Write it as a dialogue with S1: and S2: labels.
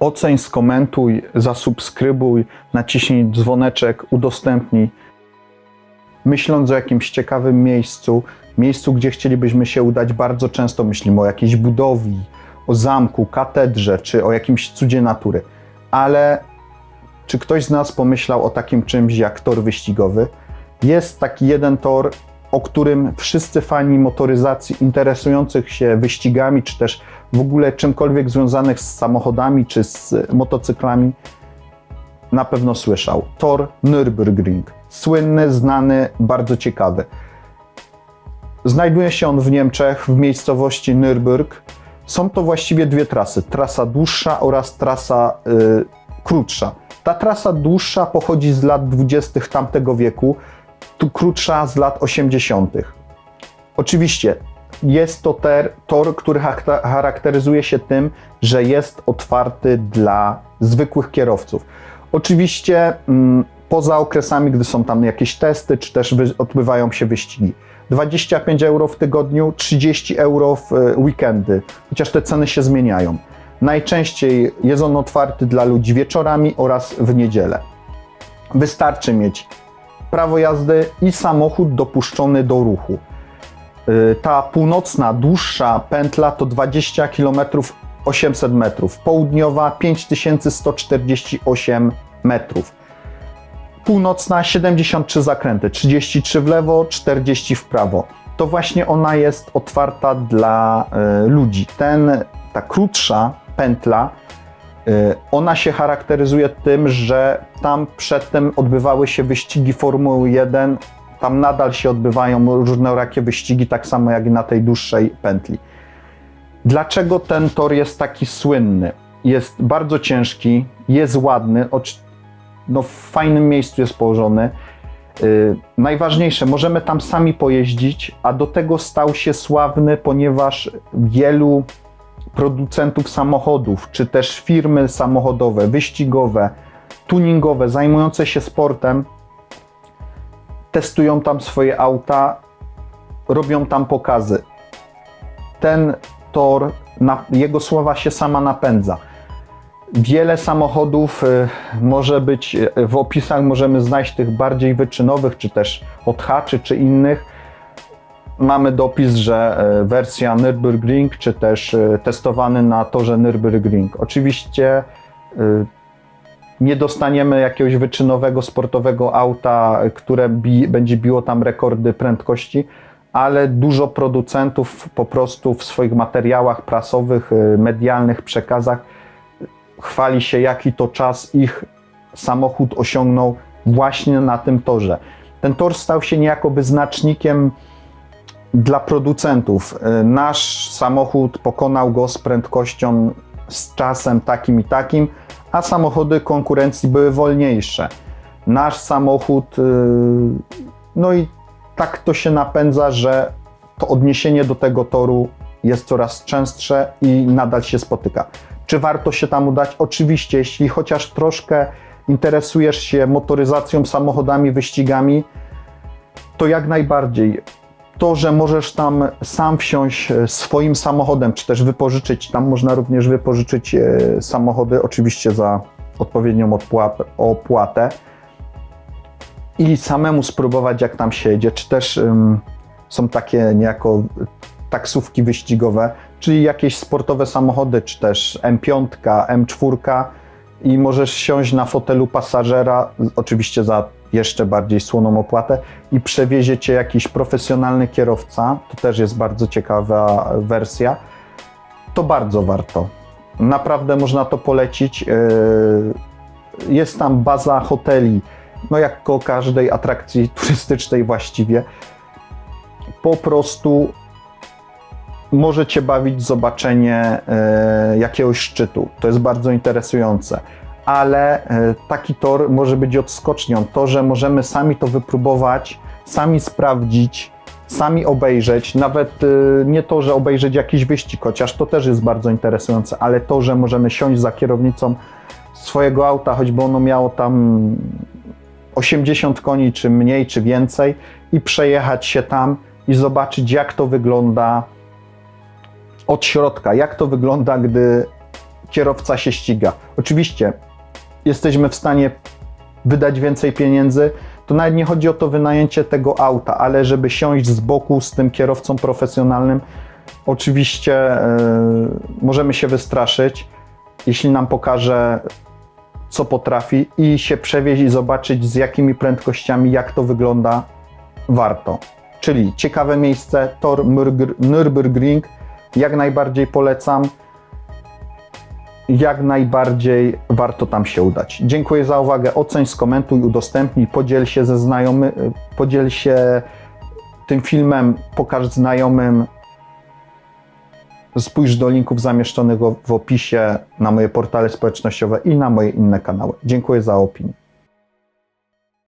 S1: Oceń, skomentuj, zasubskrybuj, naciśnij dzwoneczek, udostępnij. Myśląc o jakimś ciekawym miejscu, miejscu, gdzie chcielibyśmy się udać, bardzo często myślimy o jakiejś budowli, o zamku, katedrze czy o jakimś cudzie natury. Ale czy ktoś z nas pomyślał o takim czymś jak tor wyścigowy? Jest taki jeden tor, o którym wszyscy fani motoryzacji interesujących się wyścigami, czy też w ogóle czymkolwiek związanych z samochodami czy z motocyklami, na pewno słyszał. Tor Nürburgring. Słynny, znany, bardzo ciekawy. Znajduje się on w Niemczech, w miejscowości Nürburg. Są to właściwie dwie trasy: trasa dłuższa oraz trasa y, krótsza. Ta trasa dłuższa pochodzi z lat 20. tamtego wieku, tu krótsza z lat 80. Oczywiście jest to ter, tor, który charakteryzuje się tym, że jest otwarty dla zwykłych kierowców. Oczywiście mm, poza okresami, gdy są tam jakieś testy, czy też odbywają się wyścigi. 25 euro w tygodniu, 30 euro w e, weekendy, chociaż te ceny się zmieniają. Najczęściej jest on otwarty dla ludzi wieczorami oraz w niedzielę. Wystarczy mieć prawo jazdy i samochód dopuszczony do ruchu. Y, Ta północna, dłuższa pętla to 20 km 800 metrów, południowa 5148 metrów. Północna 73 zakręty, 33 w lewo, 40 w prawo. To właśnie ona jest otwarta dla y, ludzi. Ten, ta krótsza pętla Y, Ona się charakteryzuje tym, że tam przedtem odbywały się wyścigi Formuły 1, tam nadal się odbywają różnorakie wyścigi, tak samo jak i na tej dłuższej pętli. Dlaczego ten tor jest taki słynny? Jest bardzo ciężki, jest ładny, no w fajnym miejscu jest położony. Yy, najważniejsze, możemy tam sami pojeździć, a do tego stał się sławny, ponieważ wielu producentów samochodów, czy też firmy samochodowe, wyścigowe, tuningowe, zajmujące się sportem, testują tam swoje auta, robią tam pokazy. Ten tor, na, jego sława się sama napędza. Wiele samochodów y, może być, y, w opisach możemy znaleźć tych bardziej wyczynowych, czy też odhaczy, czy innych, mamy dopis, że e, wersja Nürburgring, czy też testowany na torze Nürburgring. Oczywiście nie dostaniemy jakiegoś wyczynowego, sportowego auta, które bi, będzie biło tam rekordy prędkości, ale dużo producentów po prostu w swoich materiałach prasowych, medialnych przekazach chwali się, jaki to czas ich samochód osiągnął właśnie na tym torze. Ten tor stał się niejako wyznacznikiem dla producentów. Y, Nasz samochód pokonał go z prędkością, z czasem takim i takim, a samochody konkurencji były wolniejsze. Nasz samochód, y, no i tak to się napędza, że to odniesienie do tego toru jest coraz częstsze i nadal się spotyka. Czy warto się tam udać? Oczywiście, jeśli chociaż troszkę interesujesz się motoryzacją, samochodami, wyścigami, to jak najbardziej to, że możesz tam sam wsiąść e, swoim samochodem, czy też wypożyczyć, tam można również wypożyczyć e, samochody, oczywiście za odpowiednią opłatę. I samemu spróbować, jak tam się jedzie, czy też ym, są takie niejako taksówki wyścigowe, czyli jakieś sportowe samochody, czy też M5, M4 i możesz siąść na fotelu pasażera, oczywiście za jeszcze bardziej słoną opłatę i przewiezie cię jakiś profesjonalny kierowca, to też jest bardzo ciekawa wersja, to bardzo warto. Naprawdę można to polecić. Yy, Jest tam baza hoteli, no jak koło każdej atrakcji turystycznej właściwie. Po prostu może Cię bawić zobaczenie e, jakiegoś szczytu. To jest bardzo interesujące. Ale e, taki tor może być odskocznią. To, że możemy sami to wypróbować, sami sprawdzić, sami obejrzeć, nawet e, nie to, że obejrzeć jakiś wyścig, chociaż to też jest bardzo interesujące, ale to, że możemy siąść za kierownicą swojego auta, choćby ono miało tam 80 koni, czy mniej, czy więcej, i przejechać się tam i zobaczyć, jak to wygląda od środka, jak to wygląda, gdy kierowca się ściga. Oczywiście jesteśmy w stanie wydać więcej pieniędzy, to nawet nie chodzi o to wynajęcie tego auta, ale żeby siąść z boku z tym kierowcą profesjonalnym, oczywiście e, możemy się wystraszyć, jeśli nam pokaże, co potrafi i się przewieźć i zobaczyć z jakimi prędkościami, jak to wygląda, warto. Czyli ciekawe miejsce, tor Nürburgring, jak najbardziej polecam jak najbardziej warto tam się udać. Dziękuję za uwagę. Oceń, skomentuj, udostępnij, podziel się ze znajomy, podziel się tym filmem, pokaż znajomym. Spójrz do linków zamieszczonych w opisie na moje portale społecznościowe i na moje inne kanały. Dziękuję za opinię.